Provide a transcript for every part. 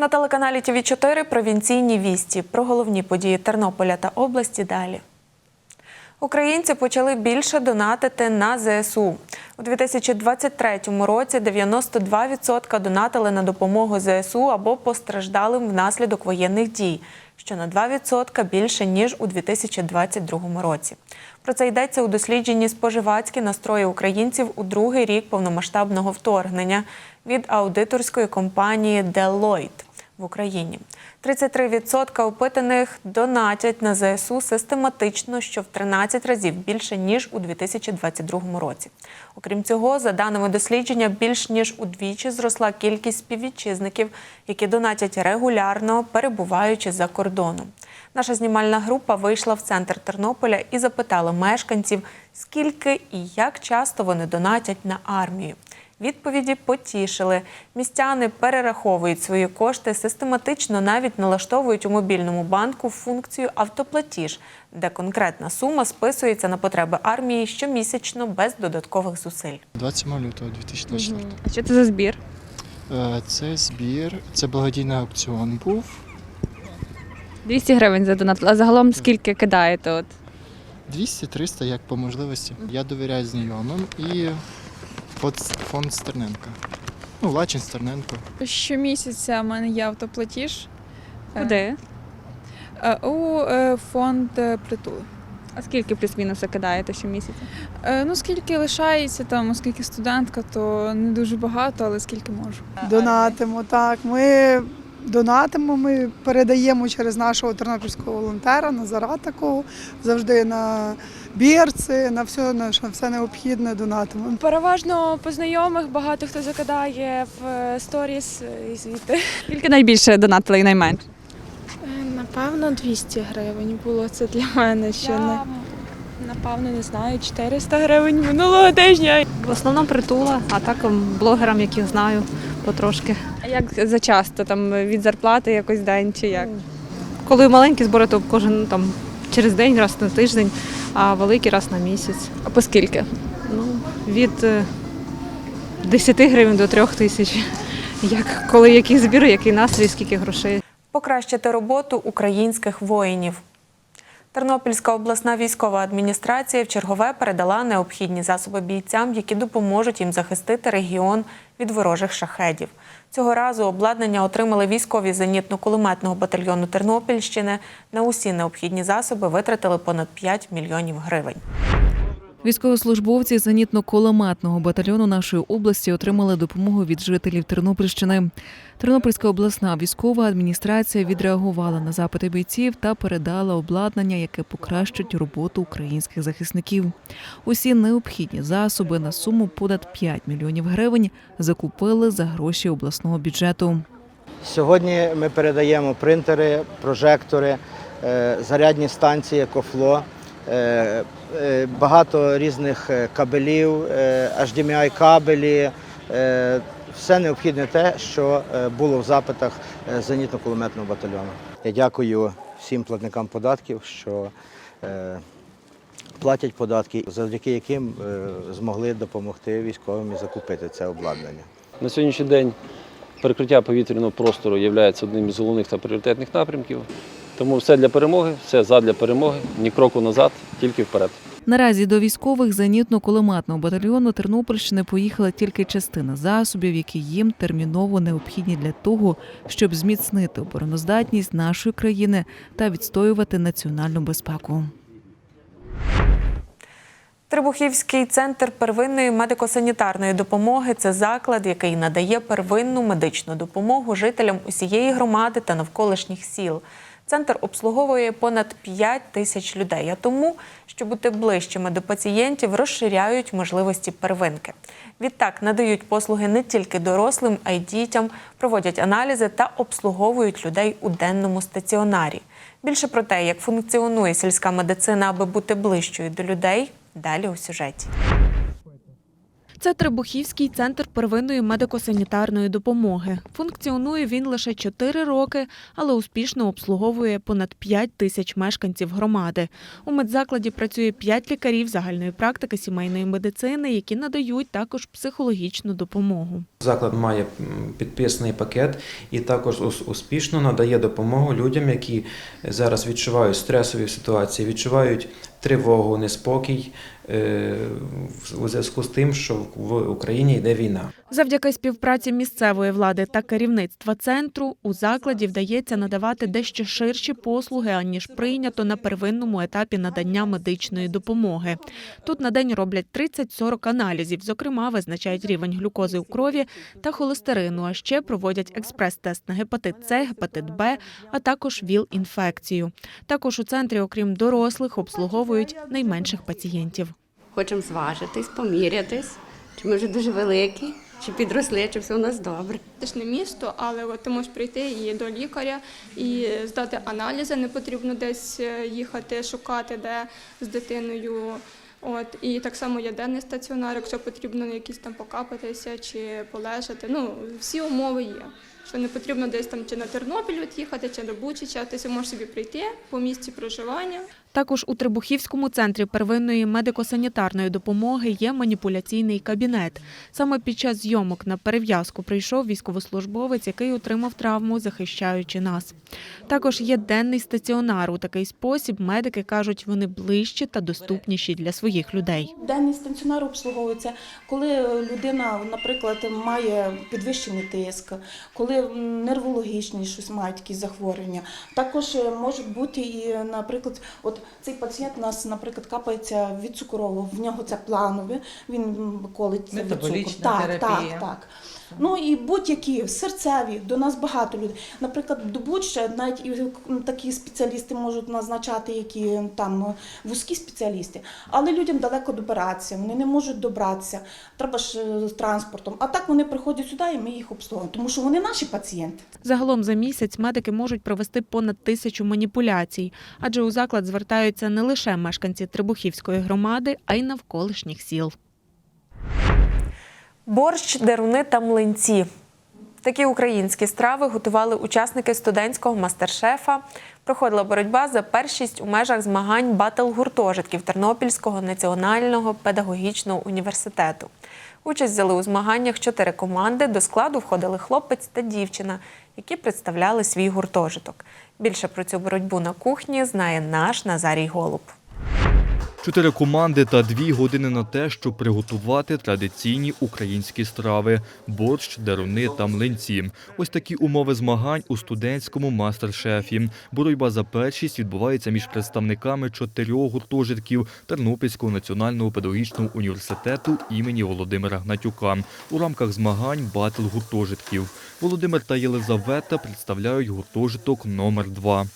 На телеканалі ТВ 4 провінційні вісті про головні події Тернополя та області далі. Українці почали більше донатити на ЗСУ. У 2023 році 92% донатили на допомогу ЗСУ або постраждалим внаслідок воєнних дій, що на 2% більше ніж у 2022 році. Про це йдеться у дослідженні споживацькі настрої українців у другий рік повномасштабного вторгнення від аудиторської компанії Deloitte в Україні. 33% опитаних донатять на ЗСУ систематично, що в 13 разів більше ніж у 2022 році. Окрім цього, за даними дослідження, більш ніж удвічі зросла кількість співвітчизників, які донатять регулярно, перебуваючи за кордоном. Наша знімальна група вийшла в центр Тернополя і запитала мешканців, скільки і як часто вони донатять на армію. Відповіді потішили. Містяни перераховують свої кошти систематично, навіть налаштовують у мобільному банку функцію автоплатіж, де конкретна сума списується на потреби армії щомісячно без додаткових зусиль. 27 лютого 2024. А що це за збір? Е, Це збір, це благодійний аукціон був. 200 гривень задонатили. А загалом скільки кидаєте? От? 200-300, як по можливості. Я довіряю знайомим і фонд- Стерненка. Ну, Лачин Стерненко. Щомісяця в мене є автоплатіж Е, Куди? е, у е, фонд е, притул. А скільки плюс-мінус кидаєте щомісяця? Е, Ну, скільки лишається там, оскільки студентка, то не дуже багато, але скільки можу. Донатимо, так. Ми донатимо, ми передаємо через нашого тернопільського волонтера Назара такого, завжди на бірці, на все, на що- все необхідне донатимо. Переважно по знайомих багато хто закидає в е, сторіс е, і звідти. Скільки найбільше донатили і найменше? Напевно, 200 гривень було це для мене. Ще не напевно не знаю, 400 гривень минулого тижня. В основному притула, а так блогерам, яких знаю, потрошки. А як за часто? Там від зарплати якось день чи як? Коли маленькі збори, то кожен там через день, раз на тиждень, а великий раз на місяць. А по скільки? Ну, від е, 10 гривень до 3 тисяч. Як коли який збір, який настрій, скільки грошей. Покращити роботу українських воїнів. Тернопільська обласна військова адміністрація в чергове передала необхідні засоби бійцям, які допоможуть їм захистити регіон від ворожих шахедів. Цього разу обладнання отримали військові зенітно-кулеметного батальйону Тернопільщини. На усі необхідні засоби витратили понад 5 мільйонів гривень. Військовослужбовці зенітно-кулеметного батальйону нашої області отримали допомогу від жителів Тернопільщини. Тернопільська обласна військова адміністрація відреагувала на запити бійців та передала обладнання, яке покращить роботу українських захисників. Усі необхідні засоби на суму понад 5 мільйонів гривень закупили за гроші обласного бюджету. Сьогодні ми передаємо принтери, прожектори, е, зарядні станції Екофло, е, е, багато різних е, кабелів, е, HDMI кабелі. е, Все необхідне те, що е, було в запитах е, зенітно-кулеметного батальйону. Я дякую всім платникам податків, що е, платять податки, завдяки яким е, змогли допомогти військовим і закупити це обладнання. На сьогоднішній день перекриття повітряного простору є одним із головних та пріоритетних напрямків. Тому все для перемоги, все задля перемоги, ні кроку назад, тільки вперед. Наразі до військових зенітно-кулеметного батальйону Тернопільщини поїхала тільки частина засобів, які їм терміново необхідні для того, щоб зміцнити обороноздатність нашої країни та відстоювати національну безпеку. Трибухівський центр первинної медико-санітарної допомоги це заклад, який надає первинну медичну допомогу жителям усієї громади та навколишніх сіл. Центр обслуговує понад 5 тисяч людей. А тому, щоб бути ближчими до пацієнтів, розширяють можливості первинки. Відтак надають послуги не тільки дорослим, а й дітям, проводять аналізи та обслуговують людей у денному стаціонарі. Більше про те, як функціонує сільська медицина, аби бути ближчою до людей, далі у сюжеті. Це Требухівський центр первинної медико-санітарної допомоги. Функціонує він лише 4 роки, але успішно обслуговує понад 5 тисяч мешканців громади. У медзакладі працює 5 лікарів загальної практики сімейної медицини, які надають також психологічну допомогу. Заклад має підписаний пакет і також успішно надає допомогу людям, які зараз відчувають стресові ситуації, відчувають тривогу, неспокій е, у зв'язку з тим, що в Україні йде війна. Завдяки співпраці місцевої влади та керівництва центру у закладі вдається надавати дещо ширші послуги, аніж прийнято на первинному етапі надання медичної допомоги. Тут на день роблять 30-40 аналізів, зокрема, визначають рівень глюкози у крові та холестерину, а ще проводять експрес-тест на гепатит С, гепатит Б, а також ВІЛ-інфекцію. Також у центрі, окрім дорослих, обслуговують найменших пацієнтів. Хочемо зважитись, помірятись, чи ми вже дуже великі, чи підросли, чи все у нас добре. Це ж не місто, але от ти можеш прийти і до лікаря і здати аналізи. Не потрібно десь е, їхати, шукати, де з дитиною. От і так само є денний стаціонар, якщо потрібно якісь там покапатися чи полежати. Ну всі умови є. Що не потрібно десь там чи на Тернопіль від'їхати, чи чи до чи ти можеш собі прийти по місці проживання. Також у Трибухівському центрі первинної медико-санітарної допомоги є маніпуляційний кабінет. Саме під час зйомок на перев'язку прийшов військовослужбовець, який отримав травму, захищаючи нас. Також є денний стаціонар. У такий спосіб медики кажуть, вони ближчі та доступніші для своїх людей. Денний стаціонар обслуговується, коли людина, наприклад, має підвищений тиск, коли нервологічні щось мають якісь захворювання. Також е, можуть бути і, наприклад, от цей пацієнт у нас, наприклад, капається від цукрового, в нього це планове, він колить від цукру. Так, терапія. так, так. Ну і будь-які серцеві, до нас багато людей. Наприклад, до Буча навіть і такі спеціалісти можуть назначати, які там вузькі спеціалісти, але людям далеко добиратися, вони не можуть добратися. Треба ж е, з транспортом. А так вони приходять сюди, і ми їх обслуговуємо, тому що вони наші пацієнти. Загалом за місяць медики можуть провести понад тисячу маніпуляцій, адже у заклад звертаються не лише мешканці Трибухівської громади, а й навколишніх сіл. Борщ, деруни та млинці. Такі українські страви готували учасники студентського мастер-шефа. Проходила боротьба за першість у межах змагань батл гуртожитків Тернопільського національного педагогічного університету. Участь взяли у змаганнях чотири команди. До складу входили хлопець та дівчина, які представляли свій гуртожиток. Більше про цю боротьбу на кухні знає наш Назарій Голуб. Чотири команди та дві години на те, щоб приготувати традиційні українські страви борщ, деруни та млинці. Ось такі умови змагань у студентському мастер-шефі. Боротьба за першість відбувається між представниками чотирьох гуртожитків Тернопільського національного педагогічного університету імені Володимира Гнатюка у рамках змагань батл гуртожитків. Володимир та Єлизавета представляють гуртожиток номер 2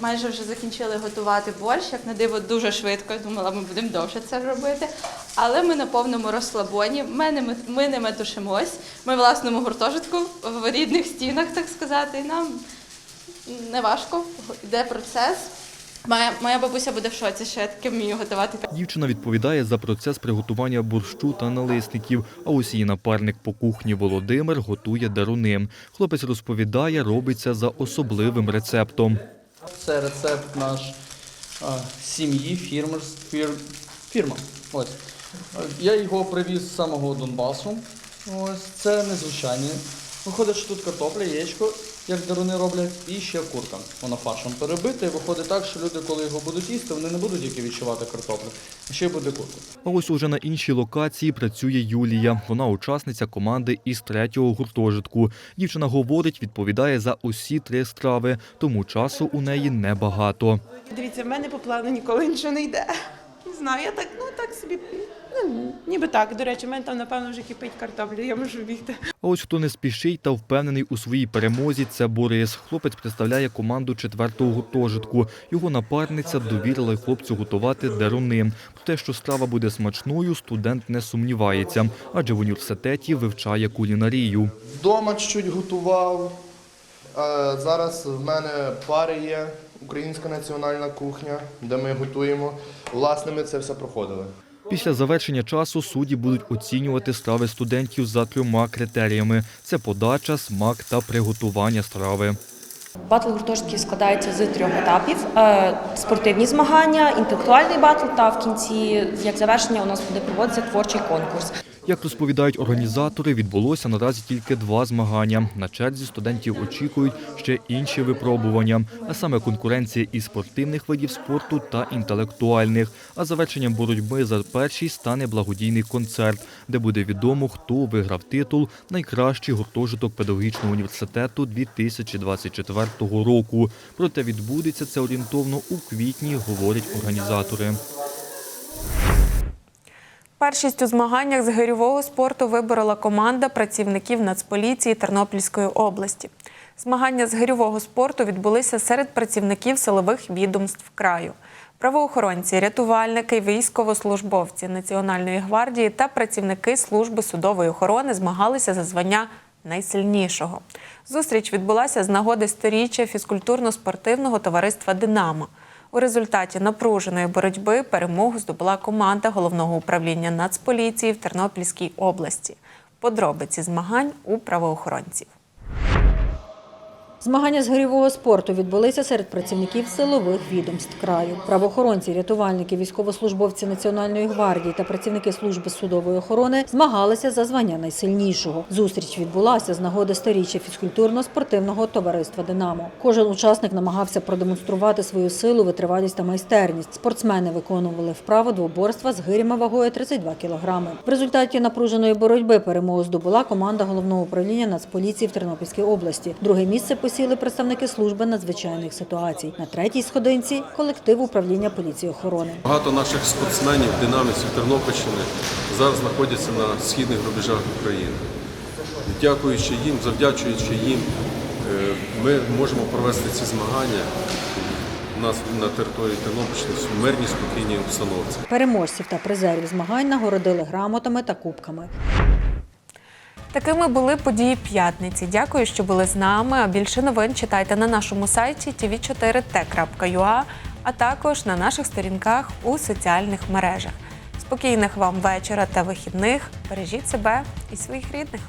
Майже вже закінчили готувати борщ, як на диво, дуже швидко. Думала, ми будемо довше це робити. Але ми на повному розслабоні. Ми не, ми не метушимось. Ми в власному гуртожитку, в рідних стінах, так сказати. І нам не важко, йде процес. Моя, моя бабуся буде в шоці, що я таке вмію готувати. Дівчина відповідає за процес приготування борщу та налисників. А ось її напарник по кухні Володимир готує даруни. Хлопець розповідає, робиться за особливим рецептом. Це рецепт наш сім'ї, фірмер, фір, фірма. Ось. Я його привіз з самого Донбасу. Ось це незвичайне. Виходить, що тут картопля, яєчко, як даруни роблять, і ще курка. Вона фаршем перебита. І виходить так, що люди, коли його будуть їсти, вони не будуть тільки відчувати картоплю, а ще й буде курка. А ось уже на іншій локації працює Юлія. Вона учасниця команди із третього гуртожитку. Дівчина говорить, відповідає за усі три страви, тому часу у неї небагато. Дивіться, в мене по плану ніколи нічого не йде. Не знаю, я так, ну так собі, ну, ніби так. До речі, в мене там, напевно, вже кипить картоплю, я можу бігти. А ось хто не спішить та впевнений у своїй перемозі, це Борис. Хлопець представляє команду четвертого гуртожитку. Його напарниця довірила хлопцю готувати деруни. Про те, що страва буде смачною, студент не сумнівається, адже в університеті вивчає кулінарію. Дома чуть готував. А зараз в мене пари є, українська національна кухня, де ми готуємо. Власне, ми це все проходили. Після завершення часу судді будуть оцінювати страви студентів за трьома критеріями: це подача, смак та приготування страви. Батл гуртожитків складається з трьох етапів: Е, спортивні змагання, інтелектуальний батл та в кінці, як завершення, у нас буде проводитися творчий конкурс. Як розповідають організатори, відбулося наразі тільки два змагання. На черзі студентів очікують ще інші випробування, а саме конкуренція із спортивних видів спорту та інтелектуальних. А завершенням боротьби за першість стане благодійний концерт, де буде відомо, хто виграв титул Найкращий гуртожиток педагогічного університету 2024 року. Проте відбудеться це орієнтовно у квітні, говорять організатори. Першість у змаганнях з гирьового спорту виборола команда працівників Нацполіції Тернопільської області. Змагання з гирьового спорту відбулися серед працівників силових відомств краю. Правоохоронці, рятувальники, військовослужбовці Національної гвардії та працівники служби судової охорони змагалися за звання найсильнішого. Зустріч відбулася з нагоди сторіччя фізкультурно-спортивного товариства Динамо. У результаті напруженої боротьби перемогу здобула команда головного управління Нацполіції в Тернопільській області. Подробиці змагань у правоохоронців. Змагання з гирьового спорту відбулися серед працівників силових відомств краю. Правоохоронці, рятувальники, військовослужбовці Національної гвардії та працівники служби судової охорони змагалися за звання найсильнішого. Зустріч відбулася з нагоди сторіччя фізкультурно-спортивного товариства Динамо. Кожен учасник намагався продемонструвати свою силу, витривалість та майстерність. Спортсмени виконували вправи двоборства з гирями вагою 32 кілограми. В результаті напруженої боротьби перемогу здобула команда головного управління Нацполіції в Тернопільській області. Друге місце посіли представники служби надзвичайних ситуацій. На третій сходинці колектив управління поліції охорони. Багато наших спортсменів, динамівців Тернопільщини зараз знаходяться на східних рубежах України. Дякуючи їм, завдячуючи їм, е, ми можемо провести ці змагання у нас на території Тернопільщини в мирній спокійній обстановці. Переможців та призерів змагань нагородили грамотами та кубками. Такими були події п'ятниці. Дякую, що були з нами. А більше новин читайте на нашому сайті tv4t.ua, а також на наших сторінках у соціальних мережах. Спокійних вам вечора та вихідних. Бережіть себе і своїх рідних.